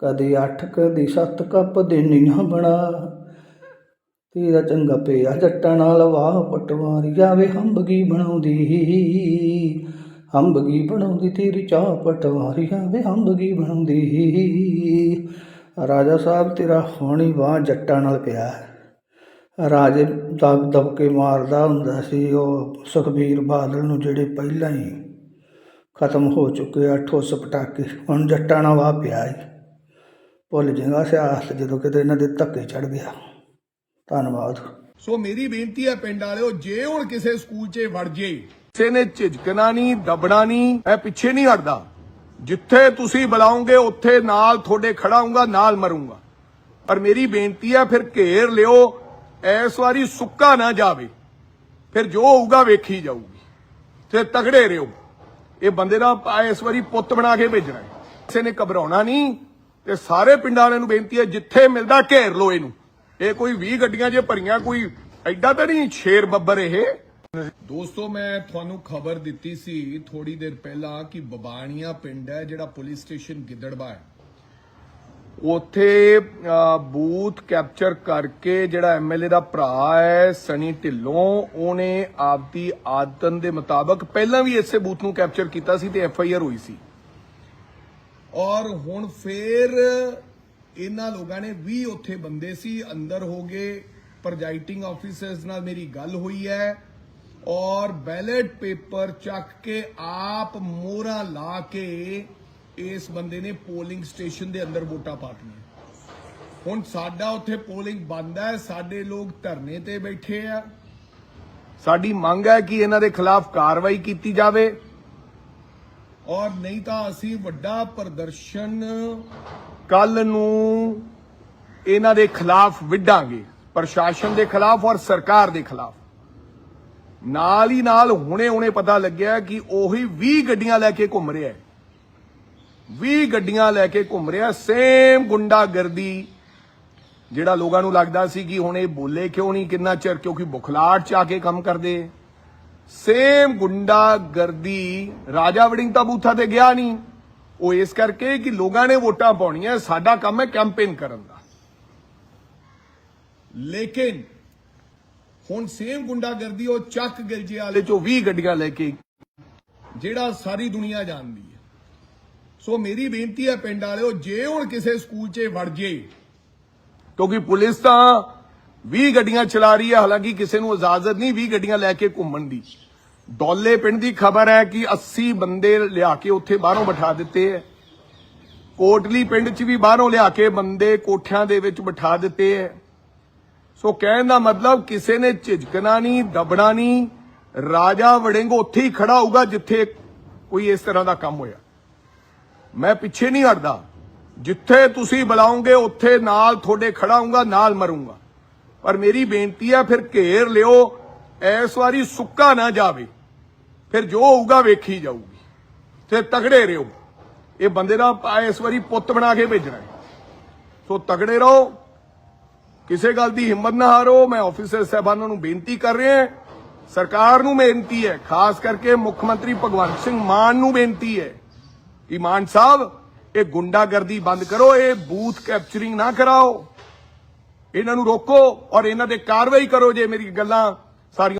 ਕਦੇ ਅੱਠ, ਕਦੇ ਸੱਤ ਕੱਪ ਦੇਨੀਆਂ ਬਣਾ। ਤੇਰਾ ਚੰਗਾ ਪਿਆ ਜੱਟਾਂ ਨਾਲ ਵਾਹ ਪਟਵਾਰੀ ਵੇ ਹੰਬਗੀ ਬਣਾਉਂਦੀ। ਹੰਬਗੀ ਬਣਾਉਂਦੀ ਤੇਰੀ ਚਾਹ ਪਟਵਾਰੀ ਵੇ ਹੰਬਗੀ ਬਣਾਉਂਦੀ। ਰਾਜਾ ਸਾਹਿਬ, ਤੇਰਾ ਹੋਣੀ ਵਾਹ ਜੱਟਾਂ ਨਾਲ ਪਿਆ। ਹੈ। ਰਾਜੇ ਦਬ ਦਬ ਕੇ ਮਾਰਦਾ ਹੁੰਦਾ ਸੀ, ਉਹ ਸੁਖਬੀਰ ਬਾਦਲ ਨੂੰ ਜਿਹੜੇ ਪਹਿਲਾਂ ਹੀ ਖਤਮ ਹੋ ਚੁੱਕੇ ਆ, ਠੋਸ ਪਟਾਕੇ ਹੁਣ ਜੱਟਾਂ ਨਾਲ ਵਾਹ ਪਿਆ ਈ ਭੁੱਲ ਜਾਏਗਾ ਸਿਆਸਤ ਜਦੋਂ ਕਿਤੇ ਇਹਨਾਂ ਦੇ ਧੱਕੇ ਚੜ ਗਿਆ। ਧੰਨਵਾਦ। ਸੋ ਮੇਰੀ ਬੇਨਤੀ ਹੈ ਪਿੰਡ ਵਾਲਿਓ ਜੇ ਹੁਣ ਕਿਸੇ ਸਕੂਲ 'ਚ ਵੜ ਜੇ ਕਿਸੇ ਨੇ ਝਿਜਕਣਾ ਨਹੀਂ ਦਬਣਾ ਨਹੀਂ ਮੈਂ ਪਿੱਛੇ ਨਹੀਂ ਹਟਦਾ। ਜਿੱਥੇ ਤੁਸੀਂ ਬੁਲਾਓਗੇ ਉੱਥੇ ਨਾਲ ਤੁਹਾਡੇ ਖੜਾ ਹੂੰਗਾ ਨਾਲ ਮਰੂੰਗਾ। ਪਰ ਮੇਰੀ ਬੇਨਤੀ ਹੈ ਫਿਰ ਘੇਰ ਲਿਓ ਇਸ ਵਾਰੀ ਸੁੱਕਾ ਨਾ ਜਾਵੇ। ਫਿਰ ਜੋ ਹੋਊਗਾ ਵੇਖੀ ਜਾਊਗੀ। ਤੇ ਤਗੜੇ ਰਿਓ ਇਹ ਬੰਦੇ ਦਾ ਇਸ ਵਾਰੀ ਪੁੱਤ ਬਣਾ ਕੇ ਭੇਜਣਾ ਹੈ। ਕਿਸੇ ਨੇ ਘਬਰਾਉਣਾ ਨਹੀਂ ਤੇ ਸਾਰੇ ਪਿੰਡਾਂ ਵਾਲਿਆਂ ਨੂੰ ਬੇਨਤੀ ਹੈ ਜਿੱਥੇ ਮਿਲਦਾ ਘੇਰ ਲਓ ਇਹਨੂੰ। ਇਹ ਕੋਈ 20 ਗੱਡੀਆਂ ਜੇ ਭਰੀਆਂ ਕੋਈ ਐਡਾ ਤਾਂ ਨਹੀਂ ਸ਼ੇਰ ਬੱਬਰ ਇਹ। ਦੋਸਤੋ ਮੈਂ ਤੁਹਾਨੂੰ ਖਬਰ ਦਿੱਤੀ ਸੀ ਥੋੜੀ ਦੇਰ ਪਹਿਲਾਂ ਕਿ ਬਬਾਣੀਆਂ ਪਿੰਡ ਹੈ ਜਿਹੜਾ ਪੁਲਿਸ ਸਟੇਸ਼ਨ ਗਿੱਦੜਬਾ ਹੈ। ਉੱਥੇ ਬੂਥ ਕੈਪਚਰ ਕਰਕੇ ਜਿਹੜਾ ਐਮਐਲਏ ਦਾ ਭਰਾ ਹੈ ਸਨੀ ਢਿੱਲੋਂ ਉਹਨੇ ਆਪਦੀ ਆਦਤਨ ਦੇ ਮੁਤਾਬਕ ਪਹਿਲਾਂ ਵੀ ਇਸੇ ਬੂਥ ਨੂੰ ਕੈਪਚਰ ਕੀਤਾ ਸੀ ਤੇ ਐਫਆਈਆਰ ਹੋਈ ਸੀ। ਔਰ ਹੁਣ ਫੇਰ ਇਹਨਾਂ ਲੋਕਾਂ ਨੇ 20 ਉੱਥੇ ਬੰਦੇ ਸੀ, ਅੰਦਰ ਹੋ ਗਏ ਪ੍ਰਜਾਈਟਿੰਗ ਆਫੀਸਰਸ ਨਾਲ ਮੇਰੀ ਗੱਲ ਹੋਈ ਹੈ ਔਰ ਬੈਲਟ ਪੇਪਰ ਚੱਕ ਕੇ ਆਪ ਮੋਹਰਾ ਲਾ ਕੇ ਇਸ ਬੰਦੇ ਨੇ ਪੋਲਿੰਗ ਸਟੇਸ਼ਨ ਦੇ ਅੰਦਰ ਵੋਟਾਂ ਪਾਤੀਆਂ ਹੁਣ ਸਾਡਾ ਉੱਥੇ ਪੋਲਿੰਗ ਬੰਦ ਹੈ, ਸਾਡੇ ਲੋਕ ਧਰਨੇ ਤੇ ਬੈਠੇ ਆ। ਸਾਡੀ ਮੰਗ ਹੈ ਕਿ ਇਹਨਾਂ ਦੇ ਖਿਲਾਫ ਕਾਰਵਾਈ ਕੀਤੀ ਜਾਵੇ। ਔਰ ਨਹੀਂ ਤਾਂ ਅਸੀਂ ਵੱਡਾ ਪ੍ਰਦਰਸ਼ਨ ਕੱਲ ਨੂੰ ਇਹਨਾਂ ਦੇ ਖਿਲਾਫ ਵਿੱਢਾਂਗੇ, ਪ੍ਰਸ਼ਾਸਨ ਦੇ ਖਿਲਾਫ ਔਰ ਸਰਕਾਰ ਦੇ ਖਿਲਾਫ। ਨਾਲ ਹੀ ਨਾਲ ਹੁਣੇ ਹੁਣੇ ਪਤਾ ਲੱਗਿਆ ਕਿ ਉਹੀ 20 ਗੱਡੀਆਂ ਲੈ ਕੇ ਘੁੰਮ ਰਿਹਾ ਹੈ। 20 ਗੱਡੀਆਂ ਲੈ ਕੇ ਘੁੰਮ ਰਿਹਾ ਸੇਮ ਗੁੰਡਾਗਰਦੀ ਜਿਹੜਾ ਲੋਕਾਂ ਨੂੰ ਲੱਗਦਾ ਸੀ ਕਿ ਹੁਣ ਇਹ ਬੋਲੇ ਕਿਉਂ ਨਹੀਂ, ਕਿੰਨਾ ਚਿਰ, ਕਿਉਂਕਿ ਬੁਖਲਾਟ ਚ ਆ ਕੇ ਕੰਮ ਕਰਦੇ। ਸੇਮ ਗੁੰਡਾਗਰਦੀ, ਰਾਜਾ ਵੜਿੰਗ ਤਾਂ ਬੂਥਾ ਤੇ ਗਿਆ ਨਹੀਂ। ਉਹ ਇਸ ਕਰਕੇ ਕਿ ਲੋਕਾਂ ਨੇ ਵੋਟਾਂ ਪਾਉਣੀਆਂ, ਸਾਡਾ ਕੰਮ ਹੈ ਕੈਂਪੇਨ ਕਰਨ ਦਾ। ਲੇਕਿਨ ਹੁਣ ਸੇਮ ਗੁੰਡਾਗਰਦੀ ਉਹ ਚੱਕ ਗਿਲਜੇ ਵਾਲੇ ਚੋਂ 20 ਗੱਡੀਆਂ ਲੈ ਕੇ ਜਿਹੜਾ ਸਾਰੀ ਦੁਨੀਆ ਜਾਣਦੀ ਹੈ। ਸੋ ਮੇਰੀ ਬੇਨਤੀ ਹੈ ਪਿੰਡ ਵਾਲਿਓ, ਜੇ ਹੁਣ ਕਿਸੇ ਸਕੂਲ 'ਚ ਵੜ ਜੇ, ਕਿਉਂਕਿ ਪੁਲਿਸ ਤਾਂ 20 ਗੱਡੀਆਂ ਚਲਾ ਰਹੀ ਹੈ, ਹਾਲਾਂਕਿ ਕਿਸੇ ਨੂੰ ਇਜਾਜ਼ਤ ਨਹੀਂ 20 ਗੱਡੀਆਂ ਲੈ ਕੇ ਘੁੰਮਣ ਦੀ। ਡੋਲੇ ਪਿੰਡ ਦੀ ਖਬਰ ਹੈ ਕਿ 80 ਬੰਦੇ ਲਿਆ ਕੇ ਉੱਥੇ ਬਾਹਰੋਂ ਬਿਠਾ ਦਿੱਤੇ ਹੈ। ਕੋਟਲੀ ਪਿੰਡ 'ਚ ਵੀ ਬਾਹਰੋਂ ਲਿਆ ਕੇ ਬੰਦੇ ਕੋਠਿਆਂ ਦੇ ਵਿੱਚ ਬਿਠਾ ਦਿੱਤੇ ਹੈ। ਸੋ ਕਹਿਣ ਦਾ ਮਤਲਬ ਕਿਸੇ ਨੇ ਝਿਜਕਣਾ ਨਹੀਂ, ਦਬਣਾ ਨਹੀਂ, ਰਾਜਾ ਵੜਿੰਗ ਉੱਥੇ ਹੀ ਖੜਾ ਹੋਊਗਾ ਜਿੱਥੇ ਕੋਈ ਇਸ ਤਰ੍ਹਾਂ ਦਾ ਕੰਮ ਹੋਇਆ। ਮੈਂ ਪਿੱਛੇ ਨਹੀਂ ਹਟਦਾ। ਜਿੱਥੇ ਤੁਸੀਂ ਬੁਲਾਉਂਗੇ ਉੱਥੇ ਨਾਲ ਤੁਹਾਡੇ ਖੜਾ ਹੂੰਗਾ ਨਾਲ ਮਰੂੰਗਾ। ਪਰ ਮੇਰੀ ਬੇਨਤੀ ਹੈ ਫਿਰ ਘੇਰ ਲਿਓ, ਇਸ ਵਾਰੀ ਸੁੱਕਾ ਨਾ ਜਾਵੇ। ਫਿਰ ਜੋ ਹੋਊਗਾ ਵੇਖੀ ਜਾਊਗੀ। ਤੇ ਤਗੜੇ ਰਿਓ ਇਹ ਬੰਦੇ ਦਾ ਇਸ ਵਾਰੀ ਪੁੱਤ ਬਣਾ ਕੇ ਭੇਜਣਾ ਸੋ ਤਗੜੇ ਰਹੋ। ਕਿਸੇ ਗੱਲ ਦੀ ਹਿੰਮਤ ਨਾ ਹਾਰੋ। ਮੈਂ ਆਫੀਸਰ ਸਾਹਿਬਾਨਾਂ ਨੂੰ ਬੇਨਤੀ ਕਰ ਰਿਹਾ ਸਰਕਾਰ ਨੂੰ ਬੇਨਤੀ ਹੈ। ਖਾਸ ਕਰਕੇ ਮੁੱਖ ਮੰਤਰੀ ਭਗਵੰਤ ਸਿੰਘ ਮਾਨ ਨੂੰ ਬੇਨਤੀ ਹੈ। ਕਿ ਮਾਨ ਸਾਹਿਬ, ਇਹ ਗੁੰਡਾਗਰਦੀ ਬੰਦ ਕਰੋ। ਇਹ ਬੂਥ ਕੈਪਚਰਿੰਗ ਨਾ ਕਰਾਓ। ਇਹਨਾਂ ਨੂੰ ਰੋਕੋ ਔਰ ਇਹਨਾਂ ਤੇ ਕਾਰਵਾਈ ਕਰੋ ਜੇ ਮੇਰੀ ਗੱਲਾਂ ਸਾਰੀਆਂ